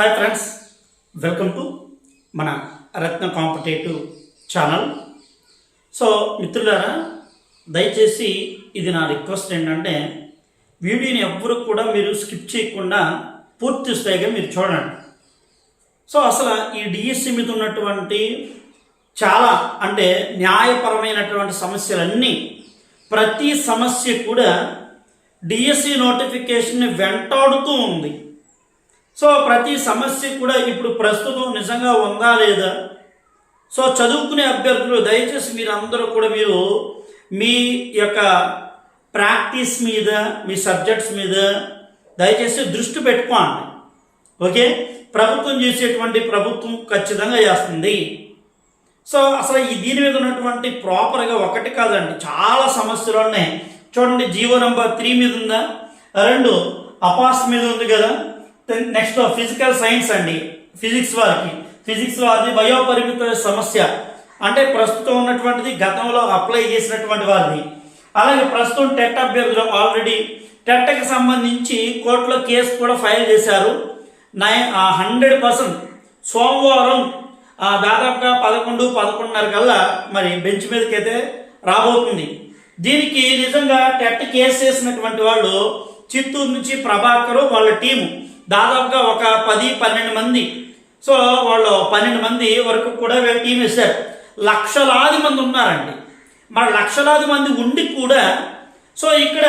Hi friends welcome to మన రత్న competitive channel. So మిత్రులారా దయచేసి ఇది నా రిక్వెస్ట్ ఏంటంటే వీడియోని ఎవ్వరు కూడా మీరు స్కిప్ చేయకుండా పూర్తి స్థాయిగా మీరు చూడండి. సో అసలు ఈ డిఎస్సి మీద ఉన్నటువంటి చాలా అంటే న్యాయపరమైనటువంటి సమస్యలన్నీ ప్రతి సమస్య కూడా డిఎస్సి నోటిఫికేషన్ని వెంటాడుతూ ఉంది. సో ప్రతి సమస్య కూడా ఇప్పుడు ప్రస్తుతం నిజంగా ఉందా లేదా సో చదువుకునే అభ్యర్థులు దయచేసి మీరు అందరూ కూడా మీరు మీ యొక్క ప్రాక్టీస్ మీద మీ సబ్జెక్ట్స్ మీద దయచేసి దృష్టి పెట్టుకోండి. ఓకే? ప్రభుత్వం చేసేటువంటి ప్రభుత్వం ఖచ్చితంగా చేస్తుంది. సో అసలు ఈ దీని మీద ఉన్నటువంటి ప్రాపర్గా ఒకటి కాదండి చాలా సమస్యలు ఉన్నాయి చూడండి జీవో నంబర్ త్రీ మీద ఉందా? రెండు అపాస్ మీద ఉంది కదా? నెక్స్ట్ ఫిజికల్ సైన్స్ అండి. ఫిజిక్స్ వారికి. ఫిజిక్స్ వారిది వయోపరిమిత సమస్య. అంటే ప్రస్తుతం ఉన్నటువంటిది గతంలో అప్లై చేసినటువంటి వారిది అలాగే ప్రస్తుతం టెట్ అభ్యర్థులు ఆల్రెడీ టెట్కి సంబంధించి కోర్టులో కేసు కూడా ఫైల్ చేశారు. నైన్ హండ్రెడ్ పర్సెంట్ సోమవారం దాదాపుగా పదకొండు పదకొండున్నర కల్లా మరి బెంచ్ మీదకి అయితే రాబోతుంది. దీనికి నిజంగా టెట్ కేసు చేసినటువంటి వాళ్ళు చిత్తూరు నుంచి ప్రభాకర్ వాళ్ళ టీము. దాదాపుగా ఒక పది పన్నెండు మంది. సో వాళ్ళు పన్నెండు మంది వరకు కూడా వీళ్ళ టీం వేశారు. లక్షలాది మంది ఉన్నారండి. మరి లక్షలాది మంది ఉండి కూడా సో ఇక్కడ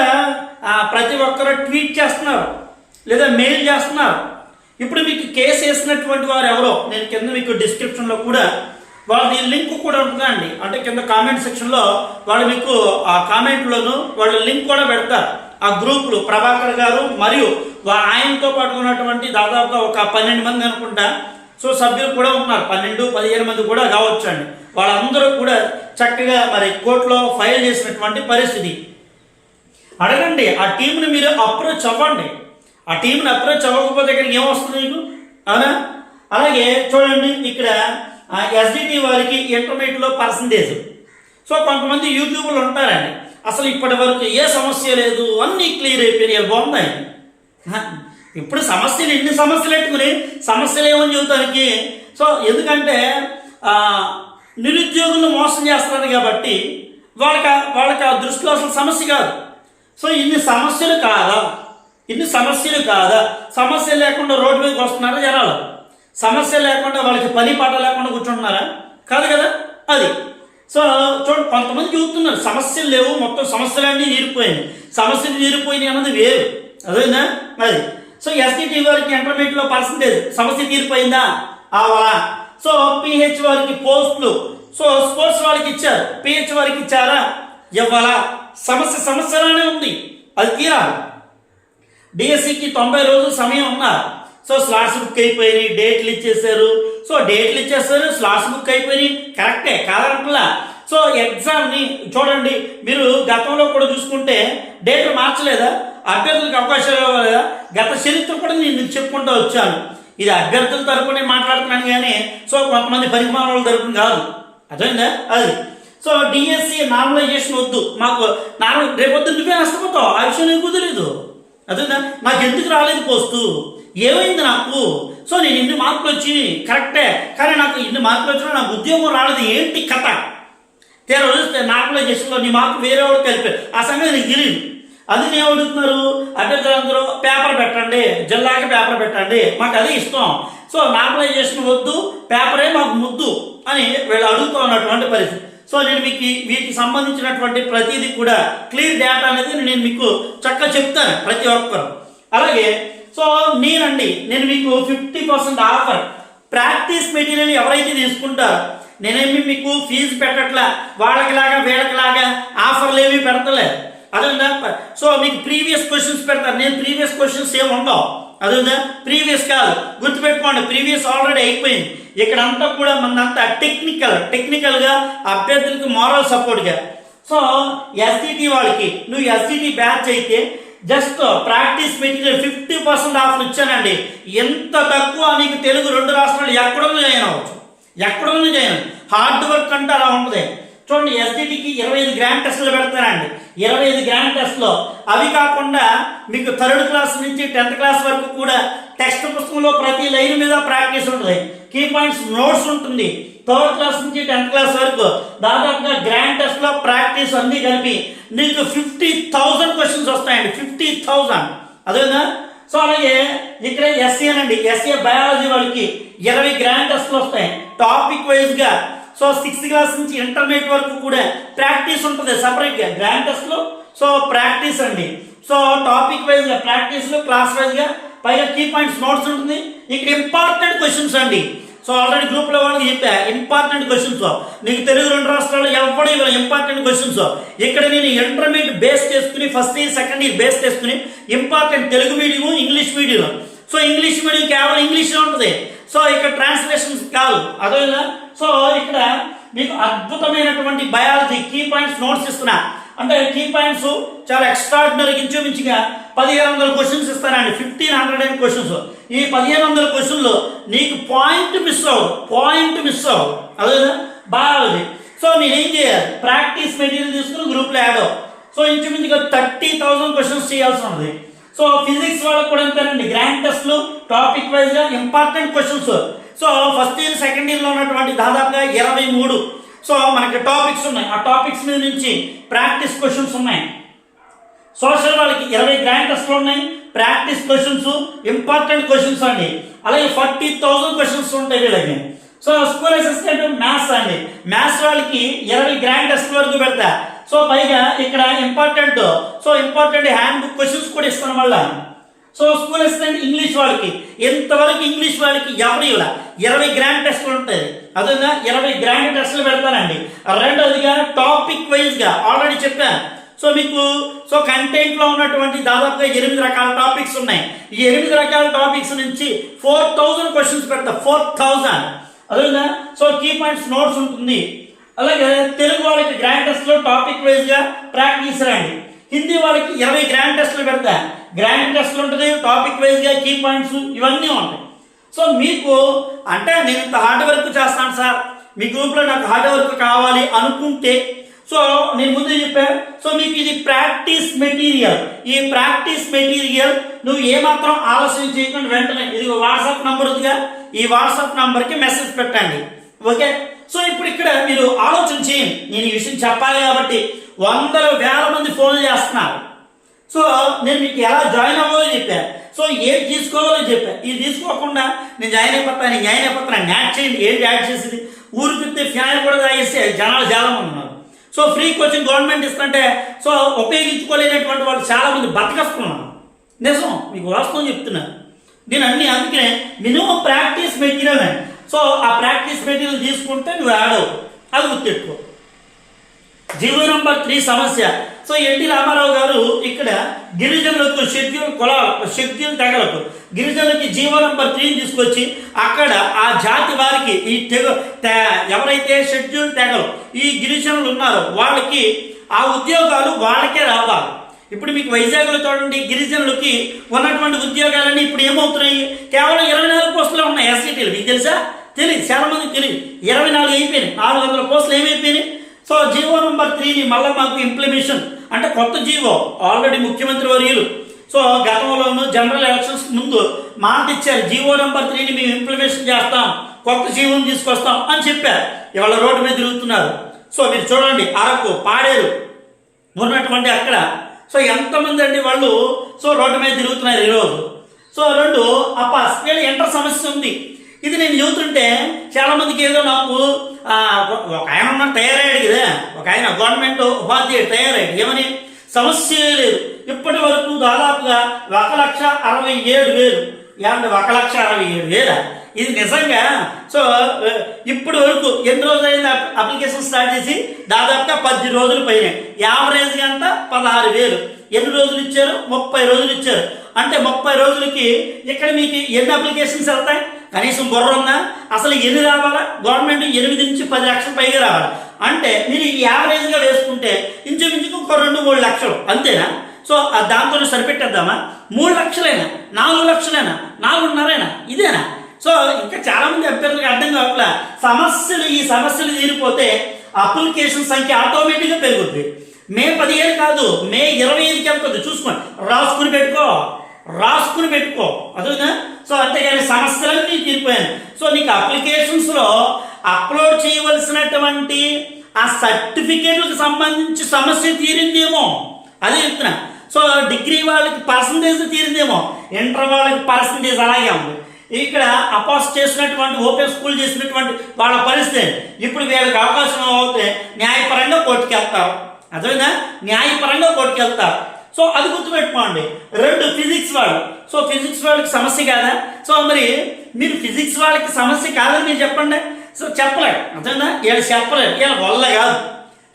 ప్రతి ఒక్కరు ట్వీట్ చేస్తున్నారు. లేదా మెయిల్ చేస్తున్నారు. ఇప్పుడు మీకు కేసు వేసినటువంటి వారు ఎవరో నేను కింద మీకు డిస్క్రిప్షన్లో కూడా వాళ్ళది లింక్ కూడా ఉంటుందండి అంటే కింద కామెంట్ సెక్షన్లో వాళ్ళు మీకు ఆ కామెంట్లోను వాళ్ళ లింక్ కూడా పెడతారు. ఆ గ్రూపులు ప్రభాకర్ గారు మరియు వా- ఆయనతో పాటు ఉన్నటువంటి దాదాపుగా ఒక పన్నెండు మంది అనుకుంటా. సో సభ్యులు కూడా ఉన్నారు. పన్నెండు పదిహేను మంది కూడా కావచ్చు అండి. వాళ్ళందరూ కూడా చక్కగా మరి కోర్టులో ఫైల్ చేసినటువంటి పరిస్థితి. అడగండి ఆ టీంని మీరు అప్రోచ్ అవ్వండి. ఆ టీంని అప్రోచ్ అవ్వకపోతే ఇక్కడికి ఏమొస్తుంది మీకు? అవునా? అలాగే చూడండి ఇక్కడ ఎస్డిటి వారికి ఇంటర్మీడియట్లో పర్సంటేజ్. సో కొంతమంది యూట్యూబ్లు ఉంటారండి. అసలు ఇప్పటి వరకు ఏ సమస్య లేదు అన్నీ క్లియర్ అయిపోయినాయి. బాగున్నాయి ఇప్పుడు సమస్యలు ఎన్ని సమస్యలు పెట్టుకుని సమస్యలు ఏమని చెబుతానికి? సో ఎందుకంటే నిరుద్యోగులు నిరుద్యోగులను మోసం చేస్తున్నారు కాబట్టి వాళ్ళకి వాళ్ళకి ఆ దృష్టిలో అసలు సమస్య కాదు. సో ఇన్ని సమస్యలు కాదా? ఇన్ని సమస్యలు కాదా? సమస్య లేకుండా రోడ్డు మీదకి వస్తున్నారా జనాలు? సమస్య లేకుండా వాళ్ళకి పని పాట లేకుండా కూర్చుంటున్నారా? కాదు కదా అది. సో చూడండి కొంతమంది చూస్తున్నారు సమస్యలు లేవు మొత్తం సమస్యలన్నీ తీరిపోయాయి సమస్యలు తీరిపోయినాయి అన్నది వేరు. అదేనా అది సో ఎస్టీటీ వారికి ఇంటర్మీడియట్లో పర్సంటేజ్ సమస్య తీరిపోయిందా? ఆవా. సో పిహెచ్ వారికి పోస్టులు. సో స్పోర్ట్స్ వాళ్ళకి ఇచ్చారు. పిహెచ్ వారికి ఇచ్చారా? ఇవ్వాలా. సమస్య సమస్యలానే ఉంది. అది తీరాలి. డిఎస్సికి తొంభై రోజులు సమయం ఉన్నారు. సో స్లాట్స్ బుక్ అయిపోయినాయి డేట్లు ఇచ్చేసారు సో డేట్లు ఇచ్చేస్తారు స్లాట్స్ బుక్ అయిపోయినాయి. కరెక్టే కాదనట్లా. సో ఎగ్జామ్ని చూడండి మీరు గతంలో కూడా చూసుకుంటే డేట్లు మార్చలేదా? అభ్యర్థులకు అవకాశాలు ఇవ్వలేదా? గత చరిత్ర కూడా నేను చెప్పుకుంటూ వచ్చాను. ఇది అభ్యర్థుల తరపునే మాట్లాడుతున్నాను కానీ సో కొంతమంది పరిమాణాల తరపున కాదు. అర్థమైందా? అది. సో డిఎస్సి నార్మలైజేషన్ వద్దు. మాకు నార్మల్ రేపొద్దు నువ్వే నష్టపోతావు ఆ విషయం నీకు కుదరలేదు. అదేనా నాకు ఎందుకు రాలేదు పోస్తూ ఏమైంది నాకు? సో నేను ఇన్ని మార్కులు వచ్చి కరెక్టే. కానీ నాకు ఇన్ని మార్కులు వచ్చినా నాకు ఉద్యోగం రాలేదు. ఏంటి కథ? తీరా చూస్తే చేసిన నీ మార్కు వేరే వాళ్ళు కలిపారు ఆ సంగతి నీకు తెలియదు అది నేను అడుగుతున్నారు? అభ్యర్థులందరూ పేపర్ పెట్టండి. జిల్లాకి పేపర్ పెట్టండి. మాకు అదే ఇష్టం. సో నార్మలైజేషన్ వద్దు పేపరే మాకు ముద్దు అని వీళ్ళు అడుగుతూ ఉన్నటువంటి పరిస్థితి. సో నేను మీకు వీటికి సంబంధించినటువంటి ప్రతిదీ కూడా క్లియర్ డేటా అనేది నేను మీకు చక్కగా చెప్తాను ప్రతి ఒక్కరు. అలాగే సో నేనండి నేను మీకు fifty percent offer practice material ఎవరైతే తీసుకుంటారో నేనేమి మీకు ఫీజు పెట్టట్లా వాళ్ళకిలాగా వీళ్ళకిలాగా ఆఫర్లు ఏమీ పెడతలేదు అదేందా? సో మీకు ప్రీవియస్ క్వశ్చన్స్ పెడతారు నేను ప్రీవియస్ క్వశ్చన్స్ ఏమి ఉండవు. అదేందా? ప్రీవియస్ కాదు. గుర్తుపెట్టుకోండి ప్రీవియస్ ఆల్రెడీ అయిపోయింది. ఇక్కడ అంతా కూడా మనంతా టెక్నికల్ టెక్నికల్గా అభ్యర్థులకు మారల్ సపోర్ట్గా సో ఎస్డిటి వాళ్ళకి నువ్వు ఎస్డిటి బ్యాచ్ అయితే just practice material fifty percent offer ఇచ్చానండి. ఎంత తక్కువ నీకు తెలుగు రెండు రాష్ట్రాలు ఎక్కడున్నా జాయిన్ అవ్వచ్చు. ఎక్కడున్నా జాయిన్ హార్డ్ వర్క్ అంటే అలా ఉంటుంది. చూడండి ఎస్డిటికి ఇరవై ఐదు గ్రాండ్ టెస్టులు పెడతానండి ఇరవై ఐదు గ్రాండ్ టెస్ట్లో. అవి కాకుండా మీకు థర్డ్ క్లాస్ నుంచి టెన్త్ క్లాస్ వరకు కూడా టెక్స్ట్ పుస్తకంలో ప్రతి లైన్ మీద ప్రాక్టీస్ ఉంటుంది. కీ పాయింట్స్ నోట్స్ ఉంటుంది. థర్డ్ క్లాస్ నుంచి టెన్త్ క్లాస్ వరకు దాదాపు ప్రాక్టీస్ అన్నీ కలిపి నీకు ఫిఫ్టీ థౌజండ్ క్వశ్చన్స్ వస్తాయండి. ఫిఫ్టీ థౌజండ్ అదేనా? సో అలాగే ఇక్కడ ఎస్సీ అండి ఎస్సీ బయాలజీ వాళ్ళకి ఇరవై గ్రాండ్ టెస్ట్లు వస్తాయి. టాపిక్ వైజ్గా సో సిక్స్త్ క్లాస్ నుంచి ఇంటర్మీడియట్ వరకు కూడా ప్రాక్టీస్ ఉంటుంది సపరేట్గా గ్రాండ్ టెస్ట్లో సో ప్రాక్టీస్ అండి. సో టాపిక్ వైజ్గా ప్రాక్టీస్లో క్లాస్ వైజ్గా పైగా కీ పాయింట్స్ నోట్స్ ఉంటుంది. ఇక్కడ ఇంపార్టెంట్ క్వశ్చన్స్ అండి. సో ఆల్రెడీ గ్రూప్లో వాళ్ళకి చెప్పా ఇంపార్టెంట్ క్వశ్చన్స్ నీకు తెలుగు రెండు రాష్ట్రాల్లో ఎవడో ఇవ్వాలి ఇంపార్టెంట్ క్వశ్చన్స్ ఇక్కడ నేను ఇంటర్మీడియట్ బేస్ చేసుకుని first year second year base చేసుకుని important Telugu medium English medium so English medium కేవలం ఇంగ్లీష్లో ఉంటుంది. సో ఇక్కడ ట్రాన్స్లేషన్స్ కాదు. అదే సో ఇక్కడ మీకు అద్భుతమైనటువంటి బయాలజీ కీ పాయింట్స్ నోట్స్ ఇస్తున్నా. అంటే కీ పాయింట్స్ చాలా ఎక్స్ట్రాడినరీ ఇంచుమించుగా పదిహేను వందల క్వశ్చన్స్ ఇస్తానండి. ఫిఫ్టీన్ హండ్రెడ్ అండ్ క్వశ్చన్స్ ఈ పదిహేను వందల క్వశ్చన్లో నీకు పాయింట్ మిస్ అవ్వదు. పాయింట్ మిస్ అవ్వదు. అదేనా? బాగుంది. సో నేనేం చేయాలి? ప్రాక్టీస్ మెటీరియల్ తీసుకుని గ్రూప్లో యాడ్ అవ్వు. సో ఇంచుమించుగా థర్టీ థౌసండ్ క్వశ్చన్స్ చేయాల్సి ఉంది. సో ఫిజిక్స్ వాళ్ళకి కూడా అంతేనండి. గ్రాండ్ టెస్ట్లు టాపిక్ వైజ్గా important questions so first year second ఇయర్లో ఉన్నటువంటి దాదాపుగా ఇరవై మూడు సో మనకి టాపిక్స్ ఉన్నాయి. ఆ టాపిక్స్ మీద నుంచి ప్రాక్టీస్ క్వశ్చన్స్ ఉన్నాయి. సోషల్ వాళ్ళకి ఇరవై గ్రాండ్ టెస్ట్లు ఉన్నాయి. ప్రాక్టీస్ క్వశ్చన్స్ ఇంపార్టెంట్ క్వశ్చన్స్ అండి. అలాగే ఫార్టీ థౌసండ్ క్వశ్చన్స్ ఉంటాయి వీళ్ళకి. సో స్కూల్ అసిస్టెంట్ మ్యాథ్స్ అండి. మ్యాథ్స్ వాళ్ళకి ఇరవై గ్రాండ్ టెస్ట్ వరకు పెడతా. సో పైగా ఇక్కడ important so important hand book questions కూడా ఇస్తాను మళ్ళీ. సో స్కూల్ అసిస్టెంట్ ఇంగ్లీష్ వాళ్ళకి. ఎంతవరకు ఇంగ్లీష్ వాళ్ళకి? ఎవరు ఇలా ఇరవై గ్రాండ్ టెస్ట్లు ఉంటాయి. అదేవిధంగా ఇరవై గ్రాండ్ టెస్ట్లు పెడతానండి. రెండోదిగా టాపిక్ వైజ్గా ఆల్రెడీ చెప్పాను సో మీకు సో కంటెంట్లో ఉన్నటువంటి దాదాపుగా ఎనిమిది రకాల టాపిక్స్ ఉన్నాయి. ఈ ఎనిమిది రకాల టాపిక్స్ నుంచి ఫోర్ థౌజండ్ క్వశ్చన్స్ పెడతా. ఫోర్ థౌజండ్ అదేవిధంగా సో కీ పాయింట్స్ నోట్స్ ఉంటుంది. అలాగే తెలుగు వాళ్ళకి గ్రాండ్ టెస్ట్లో టాపిక్ వైజ్గా ప్రాక్టీస్ రండి. హిందీ వాళ్ళకి ఇరవై గ్రాండ్ టెస్ట్లు పెడతా. గ్రాండ్ టెస్ట్లు ఉంటుంది టాపిక్ వైజ్గా కీ పాయింట్స్ ఇవన్నీ ఉంటాయి. సో మీకు అంటే నేను ఇంత హార్డ్ వర్క్ చేస్తాను సార్. మీ గ్రూప్లో నాకు హార్డ్ వర్క్ కావాలి అనుకుంటే. సో నేను ముందే చెప్పాను సో మీకు ఇది ప్రాక్టీస్ మెటీరియల్ ఈ ప్రాక్టీస్ మెటీరియల్ నువ్వు ఏమాత్రం ఆలస్యం చేయకుండా వెంటనే ఇది వాట్సాప్ నంబర్ ఉందిగా ఈ వాట్సాప్ నంబర్కి మెసేజ్ పెట్టండి. ఓకే సో ఇప్పుడు ఇక్కడ మీరు ఆలోచన చేయండి. నేను ఈ విషయం చెప్పాలి కాబట్టి. వందల వేల మంది ఫోన్లు చేస్తున్నారు. సో నేను మీకు ఎలా జాయిన్ అవ్వాలో చెప్పాను సో ఏది తీసుకోవాలో చెప్పాను ఇది తీసుకోకుండా నేను జాయిన్ అయిపోతాను నేను జాయిన్ అయిపోతాను యాడ్ చేయండి ఏంటి యాడ్ చేసేది? ఊరు పెడితే ఫ్యాన్ కూడా తాగేస్తే జనాలు చాలా ఉన్నారు సో ఫ్రీ కోచింగ్ గవర్నమెంట్ ఇస్తుంటే సో ఉపయోగించుకోలేనటువంటి వాళ్ళు చాలా మంది బతకస్తున్నారు. నిజం మీకు వాస్తవం చెప్తున్నాను నేను అన్ని అందుకనే మినిమం ప్రాక్టీస్ మెటీరియల్ అండి సో ఆ ప్రాక్టీస్ మెటీరియల్ తీసుకుంటే నువ్వు యాడ్ అవు అది గుర్తెట్టుకో జీవో నంబర్ త్రీ సమస్య. సో ఎన్టీ రామారావు గారు ఇక్కడ గిరిజనులకు షెడ్యూల్ కుల షెడ్యూల్ తెగలకు. గిరిజనులకి జీవో నంబర్ త్రీని తీసుకొచ్చి అక్కడ ఆ జాతి వారికి ఈ తెగ ఎవరైతే షెడ్యూల్ తెగలు ఈ గిరిజనులు ఉన్నారో వాళ్ళకి ఆ ఉద్యోగాలు వాళ్ళకే రావాలి. ఇప్పుడు మీకు వైజాగ్లో చూడండి గిరిజనులకి ఉన్నటువంటి ఉద్యోగాలన్నీ ఇప్పుడు ఏమవుతున్నాయి? కేవలం ఇరవై నాలుగు పోస్టులు ఉన్నాయి ఎస్సీటీలు మీకు తెలుసా? తెలియదు చాలా మందికి తెలియదు ఇరవై నాలుగు అయిపోయినాయి. నాలుగు వందల పోస్టులు ఏమైపోయినాయి? సో జీవో నెంబర్ త్రీని మళ్ళీ మాకు ఇంప్లిమేషన్ అంటే కొత్త జీవో ఆల్రెడీ ముఖ్యమంత్రి వర్యులు. సో గతంలోనూ జనరల్ ఎలక్షన్స్ ముందు మాట ఇచ్చారు జీవో నెంబర్ త్రీని మేము ఇంప్లిమేషన్ చేస్తాం కొత్త జీవోని తీసుకొస్తాం అని చెప్పారు. ఇవాళ రోడ్డు మీద తిరుగుతున్నారు. సో మీరు చూడండి అరకు పాడేరు ఉన్నటువంటి అక్కడ. సో ఎంతమంది అండి వాళ్ళు? సో రోడ్డు మీద తిరుగుతున్నారు ఈరోజు. సో రెండు అప్ప వీళ్ళ ఎంటర్ సమస్య ఉంది. ఇది నేను చెబుతుంటే చాలామందికి ఏదో నాకు ఒక- ఆయన ఉన్న తయారయ్యాడు కదా. ఒక ఆయన గవర్నమెంట్ ఉపాధ్యాయుడు తయారయ్యాడు. ఏమని? సమస్య లేదు. ఇప్పటి వరకు దాదాపుగా ఒక లక్ష అరవై ఏడు వేలు. ఏమంటే ఒక లక్ష అరవై ఏడు వేల? ఇది నిజంగా? సో ఇప్పటి వరకు ఎన్ని రోజులైంది అప్లికేషన్ స్టార్ట్ చేసి? దాదాపుగా పది రోజులు పైన. యావరేజ్గా అంతా పదహారు వేలు. ఎన్ని రోజులు ఇచ్చారు? ముప్పై రోజులు ఇచ్చారు. అంటే ముప్పై రోజులకి ఇక్కడ మీకు ఎన్ని అప్లికేషన్స్ వెళ్తాయి? కనీసం బుర్ర ఉందా? అసలు ఎన్ని రావాలా? గవర్నమెంట్ ఎనిమిది నుంచి పది లక్షల పైగా రావాలి. అంటే మీరు యావరేజ్గా వేసుకుంటే ఇంచుమించుకు ఒక రెండు మూడు లక్షలు అంతేనా? సో దాంతో సరిపెట్టేద్దామా? మూడు లక్షలైనా నాలుగు లక్షలైనా నాలుగున్నరైనా ఇదేనా? సో ఇంకా చాలామంది అభ్యర్థులకు అర్థం కావట్లే సమస్యలు ఈ సమస్యలు తీరిపోతే అప్లికేషన్ సంఖ్య ఆటోమేటిక్గా పెరుగుద్ది. మే పదిహేను కాదు మే ఇరవై ఐదుకి వెళ్తుంది. చూసుకోండి. రాసుకుని పెట్టుకో. రాసుకుని పెట్టుకో. అదేనా సో అంతేగాని సమస్యలన్నీ తీరిపోయాను సో నీకు అప్లికేషన్స్లో అప్లోడ్ చేయవలసినటువంటి ఆ సర్టిఫికేట్లకు సంబంధించి సమస్య తీరిందేమో. అదే చెప్తున్నా. సో డిగ్రీ వాళ్ళకి పర్సంటేజ్ తీరిందేమో. ఇంటర్ వాళ్ళకి పర్సంటేజ్ అలాగే ఉంది. ఇక్కడ అపాస్ చేసినటువంటి ఓపెన్ స్కూల్ చేసినటువంటి వాళ్ళ పరిస్థితి. ఇప్పుడు వీళ్ళకి అవకాశం అవుతే న్యాయపరంగా కోర్టుకెళ్తారు. అదేవిధంగా న్యాయపరంగా కోర్టుకెళ్తారు. సో అది గుర్తుపెట్టుకోండి. రెండు ఫిజిక్స్ వాళ్ళు సో ఫిజిక్స్ వాళ్ళకి సమస్య కాదా? సో మరి మీరు ఫిజిక్స్ వాళ్ళకి సమస్య కాదని మీరు చెప్పండి. సో చెప్పలేదు అంతేనా వీళ్ళు చెప్పలేదు వీళ్ళ వల్ల కాదు.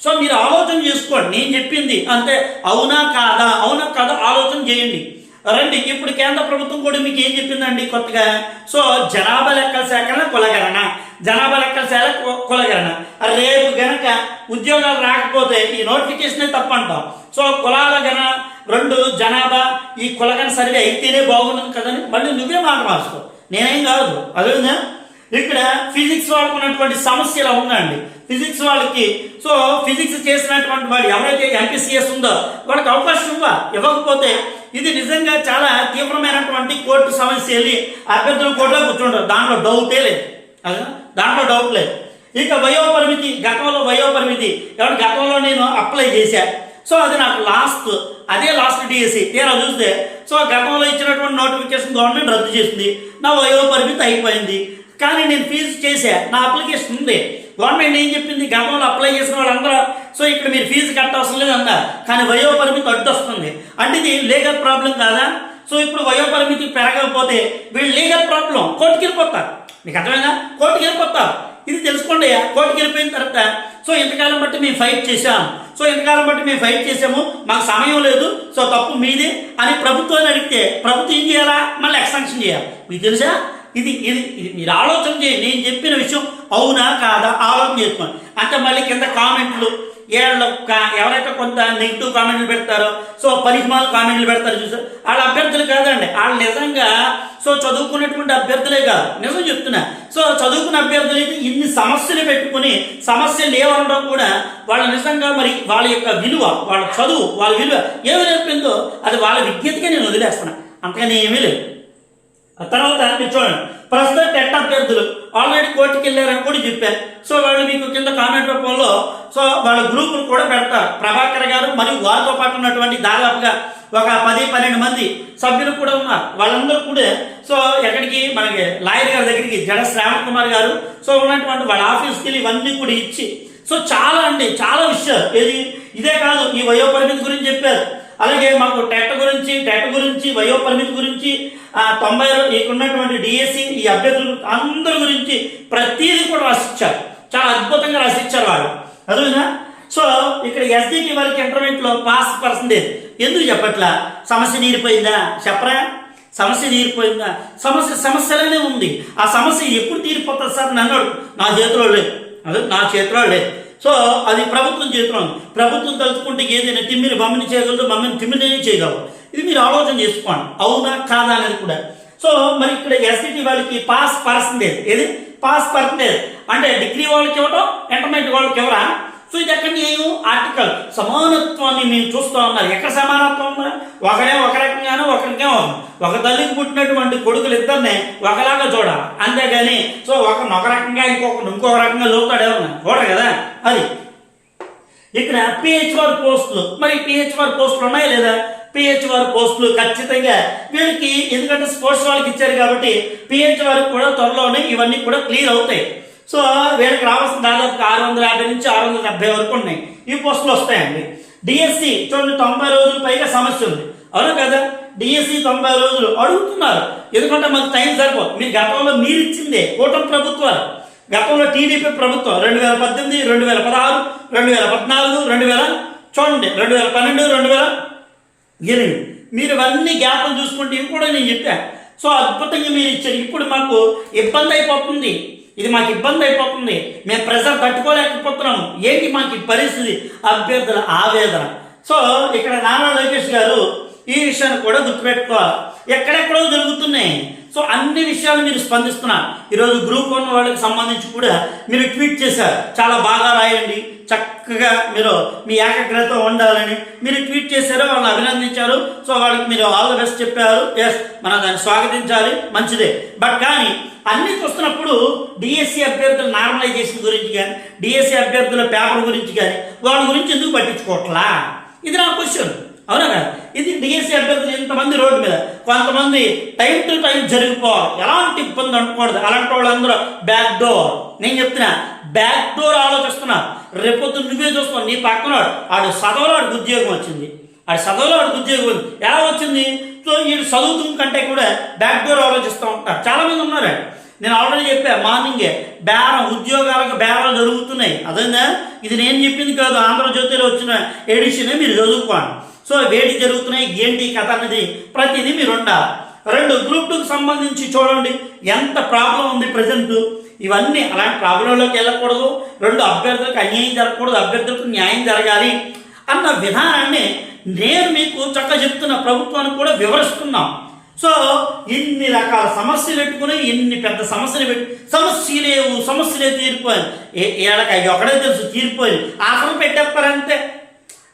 సో మీరు ఆలోచన చేసుకోండి. నేను చెప్పింది అంతే అవునా కాదా? అవునా కాదా? ఆలోచన చేయండి. రండి. ఇప్పుడు కేంద్ర ప్రభుత్వం కూడా మీకు ఏం చెప్పిందండి కొత్తగా? సో జనాభా లెక్కల సేకరణ కులగరణ జనాభా లెక్కల శాఖ కు- కులగరణ రేపు గనక ఉద్యోగాలు రాకపోతే ఈ నోటిఫికేషనే తప్పంటాం. సో కులాల గణ రెండు జనాభా ఈ కులగన సర్వే అయితేనే బాగుంటుంది కదని మళ్ళీ నువ్వే మాట మార్చుకో. నేనేం కాదు. అదేవిధంగా ఇక్కడ ఫిజిక్స్ వాళ్ళకు ఉన్నటువంటి సమస్య ఇలా ఉందండి. ఫిజిక్స్ వాళ్ళకి సో ఫిజిక్స్ చేసినటువంటి వాడు ఎవరైతే ఎంపీసీఎస్ ఉందో వాళ్ళకి అవకాశం ఇవ్వ. ఇవ్వకపోతే ఇది నిజంగా చాలా తీవ్రమైనటువంటి కోర్టు సమస్య వెళ్ళి అభ్యర్థులు కోర్టులో కూర్చుంటారు. దాంట్లో డౌటే లేదు. దాంట్లో డౌట్ లేదు. ఇక వయోపరిమితి గతంలో వయోపరిమితి కాబట్టి గతంలో నేను అప్లై చేశా. సో అది నాకు లాస్ట్ అదే లాస్ట్ డిఎస్సి తీరా చూస్తే సో గతంలో ఇచ్చినటువంటి నోటిఫికేషన్ గవర్నమెంట్ రద్దు చేసింది. నా వయోపరిమితి అయిపోయింది. కానీ నేను ఫీజు చేశా. నా అప్లికేషన్ ఉంది. గవర్నమెంట్ ఏం చెప్పింది? గతంలో అప్లై చేసిన వాళ్ళందరూ సో ఇక్కడ మీరు ఫీజు కట్టవసరం లేదన్నారు. కానీ వయోపరిమితి అడ్డు వస్తుంది అంటే ఇది లీగల్ ప్రాబ్లం కాదా? సో ఇప్పుడు వయోపరిమితి పెరగకపోతే వీళ్ళు లీగల్ ప్రాబ్లం. కోర్టుకి వెళ్ళిపోతారు మీకు అర్థమైందా? కోర్టుకి వెళ్ళిపోతారు ఇది తెలుసుకోండి కోర్టుకి వెళ్ళిపోయిన తర్వాత సో ఇంతకాలం బట్టి మేము ఫైట్ చేశాం. సో ఇంతకాలం బట్టి మేము ఫైట్ చేసాము మాకు సమయం లేదు. సో తప్పు మీది అని ప్రభుత్వాన్ని అడిగితే ప్రభుత్వం ఏం చేయాలా? మళ్ళీ ఎక్స్టెన్షన్ చేయాలి. మీకు తెలుసా? ఇది ఇది ఇది మీరు ఆలోచన చేయండి. నేను చెప్పిన విషయం అవునా కాదా? ఆలోచన చేసుకోండి. అంటే మళ్ళీ కింద కామెంట్లు ఏళ్ళు ఎవరైతే కొంత నెగిటివ్ కామెంట్లు పెడతారో సో పరిమాల కామెంట్లు పెడతారు చూసారు వాళ్ళ అభ్యర్థులు కాదండి. వాళ్ళు నిజంగా సో చదువుకున్నటువంటి అభ్యర్థులే కాదు. నిజం చెప్తున్నా. సో చదువుకున్న అభ్యర్థులు అయితే ఇన్ని సమస్యలు పెట్టుకుని సమస్యలు లేవనడం కూడా వాళ్ళ నిజంగా మరి వాళ్ళ యొక్క విలువ వాళ్ళ చదువు వాళ్ళ విలువ ఏమి నేర్పిందో అది వాళ్ళ విజ్ఞతకే నేను వదిలేస్తున్నా. అంతగానే ఏమీ లేదు. తర్వాత మీరు చూడండి ప్రస్తుతం టెట్ అభ్యర్థులు. ఆల్రెడీ కోర్టుకి వెళ్ళారని కూడా చెప్పారు సో వాళ్ళు మీకు కింద కామెంట్ రూపంలో సో వాళ్ళ గ్రూపులు కూడా పెడతారు. ప్రభాకర్ గారు మరియు వారితో పాటు ఉన్నటువంటి దాదాపుగా ఒక పది పన్నెండు మంది సభ్యులు కూడా ఉన్నారు. వాళ్ళందరూ కూడా సో ఎక్కడికి మనకి లాయర్ గారి దగ్గరికి జడ శ్రావణ్ కుమార్ గారు సో ఉన్నటువంటి వాళ్ళ ఆఫీస్కి వెళ్ళి ఇవన్నీ కూడా ఇచ్చి సో చాలా అండి చాలా విషయాలు. ఏది ఇదే కాదు ఈ వయోపరిమితి గురించి చెప్పారు. అలాగే మాకు టెట్ గురించి టెట్ గురించి వయోపరిమితి గురించి ఆ తొంభై ఇక్కడ ఉన్నటువంటి డిఎస్సి ఈ అభ్యర్థులు అందరి గురించి ప్రతిదీ కూడా రాసిచ్చారు. చాలా అద్భుతంగా రాసిచ్చారు వాళ్ళు. అదేనా సో ఇక్కడ ఎస్డికి వాళ్ళకి ఇంటర్మీడియట్లో పాస్ పర్సంటేజ్. ఎందుకు చెప్పట్లా? సమస్య తీరిపోయిందా చెప్పరా? సమస్య తీరిపోయిందా సమస్య సమస్యలనే ఉంది. ఆ సమస్య ఎప్పుడు తీరిపోతుంది సార్? నన్ను నా చేతిలో లేదు. అదే నా చేతిలో లేదు. సో అది ప్రభుత్వం చేతిలో ప్రభుత్వం తలుచుకుంటే ఏదైనా తిమ్మిని బొమ్మని చేయగలదు మమ్మల్ని తిమ్మిని చేయగలదు ఇది మీరు ఆలోచన చేసుకోండి. అవునా కాదా అనేది కూడా. సో మరి ఇక్కడ ఎస్సిటీ వాళ్ళకి పాస్ పర్సంటేజ్. ఏది? Pass percentage. అంటే డిగ్రీ వాళ్ళకి ఇవ్వటం ఇంటర్మీడియట్ వాళ్ళకి ఎవరా సో ఇది ఎక్కడ న్యాయం? ఆర్టికల్. సమానత్వాన్ని మేము చూస్తూ ఉన్నారు ఎక్కడ సమానత్వం ఉందా ఒకరే ఒక రకంగానో ఒకరికే ఒక తల్లికి పుట్టినటువంటి కొడుకులు ఇద్దరినే ఒకలాగా చూడాలి. అంతేగాని సో ఒక ఒక రకంగా ఇంకొక ఇంకొక రకంగా చూస్తాడు ఎవరన్నా చూడరు కదా? అది. ఇక్కడ పిహెచ్ఆర్ పోస్టులు. మరి పిహెచ్ఆర్ పోస్టులు ఉన్నాయా లేదా? పిహెచ్ఆర్ పోస్టులు ఖచ్చితంగా వీళ్ళకి ఎందుకంటే స్పోర్ట్స్ వాళ్ళకి ఇచ్చారు కాబట్టి పిహెచ్ఆర్ కూడా త్వరలోనే ఇవన్నీ కూడా క్లియర్ అవుతాయి. సో వీళ్ళకి రావాల్సిన దాదాపు ఆరు వందల యాభై నుంచి ఆరు వందల డెబ్బై వరకు ఉన్నాయి. ఈ పోస్టులు వస్తాయండి. డిఎస్సి చూడండి తొంభై రోజులు పైగా సమస్య ఉంది. అవును కదా? డిఎస్సి తొంభై రోజులు అడుగుతున్నారు. ఎందుకంటే మాకు టైం సరిపోదు. మీరు గతంలో మీరు ఇచ్చిందే కూటమి ప్రభుత్వాలు. గతంలో టీడీపీ ప్రభుత్వం రెండు వేల పద్దెనిమిది రెండు వేల పదహారు రెండు వేల పద్నాలుగు రెండు వేల చూడండి రెండు వేల పన్నెండు రెండు వేల ఎనిమిది మీరు ఇవన్నీ గ్యాప్లు చూసుకుంటే ఇవి కూడా నేను చెప్పాను సో అద్భుతంగా మీరు ఇచ్చారు. ఇప్పుడు మాకు ఇబ్బంది అయిపోతుంది. ఇది మాకు ఇబ్బంది అయిపోతుంది. మేము ప్రెజర్ తట్టుకోలేకపోతున్నాము. ఏంటి మాకు పరిస్థితి? అభ్యర్థుల ఆవేదన. సో ఇక్కడ నారా లోకేష్ గారు ఈ విషయాన్ని కూడా గుర్తుపెట్టుకోవాలి. ఎక్కడెక్కడో జరుగుతున్నాయి. సో అన్ని విషయాలు మీరు స్పందిస్తున్నారు. ఈరోజు గ్రూప్ వన్ వాళ్ళకి సంబంధించి కూడా మీరు ట్వీట్ చేశారు. చాలా బాగా రాయండి. చక్కగా మీరు మీ ఏకాగ్రత ఉండాలని మీరు ట్వీట్ చేశారు వాళ్ళని అభినందించారు. సో వాళ్ళకి మీరు ఆల్ ద బెస్ట్ చెప్పారు. ఎస్ మనం దాన్ని స్వాగతించాలి. మంచిదే. బట్ కానీ అన్ని చూస్తున్నప్పుడు డిఎస్సి అభ్యర్థుల నార్మలైజేషన్ గురించి కానీ డిఎస్సి అభ్యర్థుల పేపర్ గురించి కానీ వాళ్ళ గురించి ఎందుకు పట్టించుకోవట్లా? ఇది నా క్వశ్చన్. అవునా కదా? ఇది డిఎస్సీ అభ్యర్థులు ఇంతమంది రోడ్డు మీద. కొంతమంది టైం టు టైం జరిగిపోవాలి. ఎలాంటి ఇబ్బంది అనకూడదు అలాంటి వాళ్ళందరూ బ్యాక్ డోర్ నేను చెప్తున్నా బ్యాక్ డోర్ ఆలోచిస్తున్నా. రేపొద్దు నువ్వే చూస్తున్నావు. నీ పక్కన ఆడు చదవలో ఆడికి ఉద్యోగం వచ్చింది. ఆడు చదవలో ఆడికి ఉద్యోగం వచ్చింది ఎలా వచ్చింది? సో వీడు చదువుతున్న కంటే కూడా బ్యాక్ డోర్ ఆలోచిస్తూ ఉంటారు చాలా మంది ఉన్నారు. నేను ఆల్రెడీ చెప్పా మార్నింగే బేరం ఉద్యోగాలకు బేరాలు జరుగుతున్నాయి. అదేనా ఇది నేను చెప్పింది కాదు. ఆంధ్రజ్యోతిలో వచ్చిన ఎడిషన్ మీరు చదువుకోండి. సో వేడి జరుగుతున్నాయి. ఏంటి కథ అనేది ప్రతిదీ మీరు ఉండాలి రెండు గ్రూప్ టూకి సంబంధించి చూడండి. ఎంత ప్రాబ్లం ఉంది ప్రజెంట్ ఇవన్నీ అలాంటి ప్రాబ్లంలోకి వెళ్ళకూడదు. రెండు అభ్యర్థులకు అన్యాయం జరగకూడదు. అభ్యర్థులకు న్యాయం జరగాలి అన్న విధానాన్ని నేను మీకు చక్క చెప్తున్న ప్రభుత్వానికి కూడా వివరిస్తున్నాం. సో ఇన్ని రకాల సమస్యలు పెట్టుకుని ఇన్ని పెద్ద సమస్యలు పెట్టి సమస్యలేవు సమస్యలే తీరిపోయాను ఏ ఏళ్ళకి అవి ఒకడే తెలుసు తీరిపోయింది ఆఫర్ పెట్టేస్తారంతే.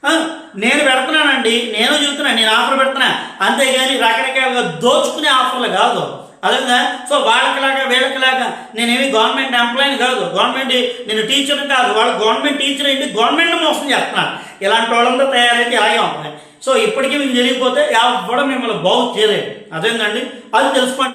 నేను పెడుతున్నానండి నేను చూస్తున్నాను నేను ఆఫర్ పెడుతున్నా. అంతేగాని రకరకాలుగా దోచుకునే ఆఫర్లు కాదు. అదేవిధంగా సో వాళ్ళకిలాగా వీళ్ళకిలాగా నేనేమి గవర్నమెంట్ ఎంప్లాయీని కాదు. గవర్నమెంట్ నేను టీచర్ని కాదు. వాళ్ళు గవర్నమెంట్ టీచర్ ఏంటి గవర్నమెంట్ మోసం చేస్తున్నారు. ఇలాంటి వాళ్ళంతా తయారైతే ఇలాగే ఉంటుంది. సో ఇప్పటికీ మీకు తెలియకపోతే ఎవడం మిమ్మల్ని బాగు చేయలేదు అదేందండి? అది తెలుసుకోండి.